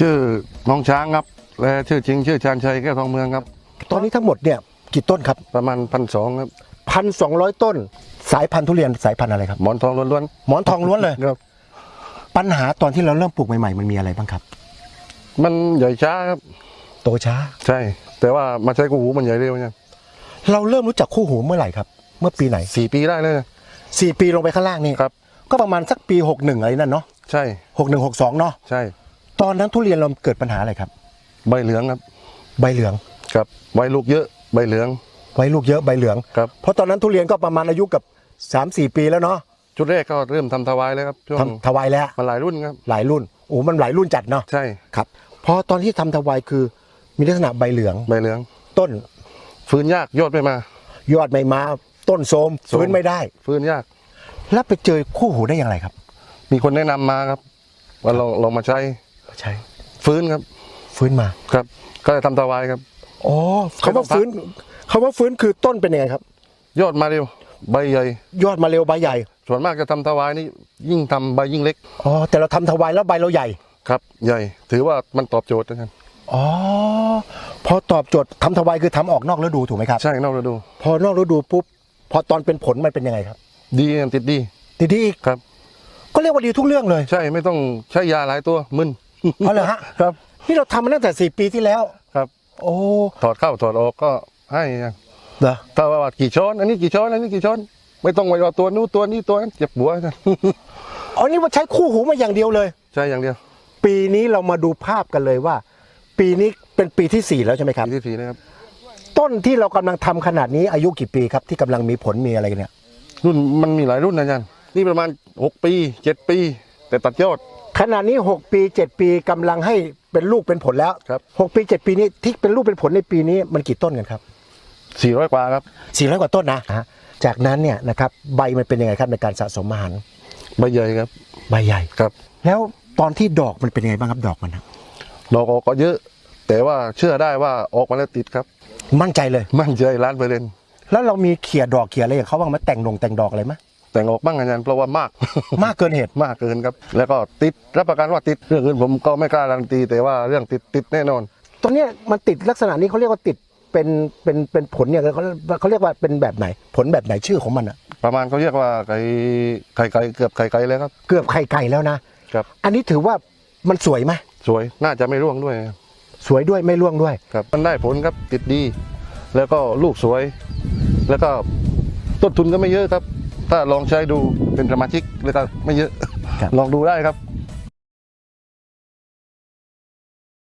ชื่อน้องช้างครับ และชื่อจริง ชื่อชาญชัยแก้วทองเมืองครับ ตอนนี้ทั้งหมดเนี่ยกี่ต้นครับประมาณพันสองครับพันสองร้อยต้น สายพันธุ์ทุเรียนสายพันธุ์อะไรครับ หมอนทองล้วนหมอนทองล้วนเลย ๆครับ ปัญหาตอนที่เราเริ่มปลูกใหม่ๆ มันมีอะไรบ้างครับ มันใหญ่ช้าครับ โตช้า ใช่ แต่ว่ามาใช้กูหูมันใหญ่เร็วเนี่ยเราเริ่มรู้จักคู่หูเมื่อไหร่ครับ เมื่อปีไหนสี่ปีได้เลยนะ สี่ปีลงไปข้างล่างนี่ครับ ก็ประมาณสักปีหกหนึ่งอะไรนั่นเนาะใช่ หกหนึ่งหกสองเนาะ ใช่ ตอนนั้นทุเรียนเราเกิดปัญหาอะไรครับ ใบเหลืองครับใบเหลืองครับใบลูกเยอะใบเหลือง ไว้ลูกเยอะใบเหลือง ครับ เพราะตอนนั้นทุเรียนก็ประมาณอายุกับสามสี่ปีแล้วเนาะชุดแรกก็เริ่มทำถวายแล้วครับช่วงทำถวายแล้วมาหลายรุ่นครับ หลายรุ่นโอ้มันหลายรุ่นจัดเนาะใช่ครับพอตอนที่ทำถวายคือมีลักษณะใบเหลือง ใบเหลือง ต้นฟื้นยากยอดไม่มา ยอดไม่มาต้นโทรมโทรม ฟื้นไม่ได้ ฟื้นยาก แล้วไปเจอคู่หูได้อย่างไรครับ มีคนแนะนำมาครับ ว่าลองลองมาใช้ ใช่ฟื้นครับฟื้นมาครับ ก็เลยทำถวายครับอ๋อคำว่าฟื้นคำว่าฟื้นคือต้นเป็นยังไงครับ ยอดมาเร็วใบใหญ่ยอดมาเร็วใบใหญ่ ส่วนมากจะทำถวายนี่ยิ่งทำใบยิ่งเล็กอ๋อแต่เราทำถวายแล้วใบเราใหญ่ครับ ใหญ่ ถือว่ามันตอบโจทย์นะครับอ๋อพอตอบโจทย์ทำถวายคือทำออกนอกฤดูถูกไหมครับ ใช่นอกฤดู พอนอกฤดูปุ๊บพอตอนเป็นผลมันเป็นยังไงครับดีติดดีดีดีอีกครับ ก็เรียกว่าดีทุกเรื่องเลย ใช่ไม่ต้องใช้ยาหลายตัวมึน เอาเลยฮะครับนี่เราทำมาตั้งแต่สี่ปีที่แล้วครับ โอ้ถอดเข้าถอดออกก็ให้นะเหรอถ้าว่ากี่ช้อนอันนี้กี่ช้อนอันนี้กี่ช้อนไม่ต้องไปว่าตัวนู้นตัวนี้ตัวนั้นเจ็บหัวนะอ๋อนี่ว่าใช้คู่หูมาอย่างเดียวเลย ใช่อย่างเดียว ปีนี้เรามาดูภาพกันเลยว่า ปีนี้เป็นปีที่สี่แล้วใช่ไหมครับปีที่สี่นะครับ ต้นที่เรากำลังทำขนาดนี้อายุกี่ปีครับที่กำลังมีผลมีอะไรเนี่ย รุ่นมันมีหลายรุ่นนะอาจารย์นี่ประมาณหกปีเจ็ดปี แต่ตัดยอด ขนาดนี้ 6 ปี 7 ปีกำลังให้เป็นลูกเป็นผลแล้วครับ6ปี 7 ปีนี้ที่เป็นลูกเป็นผลในปีนี้มันกี่ต้นกันครับสี่ร้อยกว่าครับ 400 กว่าต้นนะฮะจากนั้นเนี่ยนะครับใบมันเป็นยังไงครับในการสะสมอาหารใบใหญ่ครับ ใบใหญ่ ครับ แล้วตอนที่ดอกมันเป็นยังไงบ้างครับดอกมันนะดอกออกก็เยอะ แต่ว่าเชื่อได้ว่าออกมาแล้วติดครับ มั่นใจเลย มั่นใจล้านเปอร์เซ็นต์แล้วเรามีเขี่ยดอกเขี่ยอะไรอย่างเขาบ้างไหมแต่งดงแต่งดอกอะไรไหม แต่งออกบ้างอาจารย์เพราะว่ามาก มากเกินเหตุมากเกินครับ แล้วก็ติดรับประกันว่าติดเรื่องอื่นผมก็ไม่กล้าการันตี แต่ว่าเรื่องติดติดแน่นอนตรงเนี้ยมันติดลักษณะนี้เขาเรียกว่าติดเป็นเป็นเป็นผลเนี่ยเขาเขาเรียกว่าเป็นแบบไหน ผลแบบไหนชื่อของมันอะประมาณเขาเรียกว่าไก่ไข่ไก่เกือบไข่ไก่เลยครับ เกือบไข่ไก่แล้วนะครับ อันนี้ถือว่ามันสวยไหมสวยน่าจะไม่ร่วงด้วย สวยด้วยไม่ร่วงด้วยครับ มันได้ผลครับติดดี แล้วก็ลูกสวย แล้วก็ต้นทุนก็ไม่เยอะครับ ถ้าลองใช้ดูเป็นสมาชิกเลยก็ไม่เยอะครับลองดูได้ครับ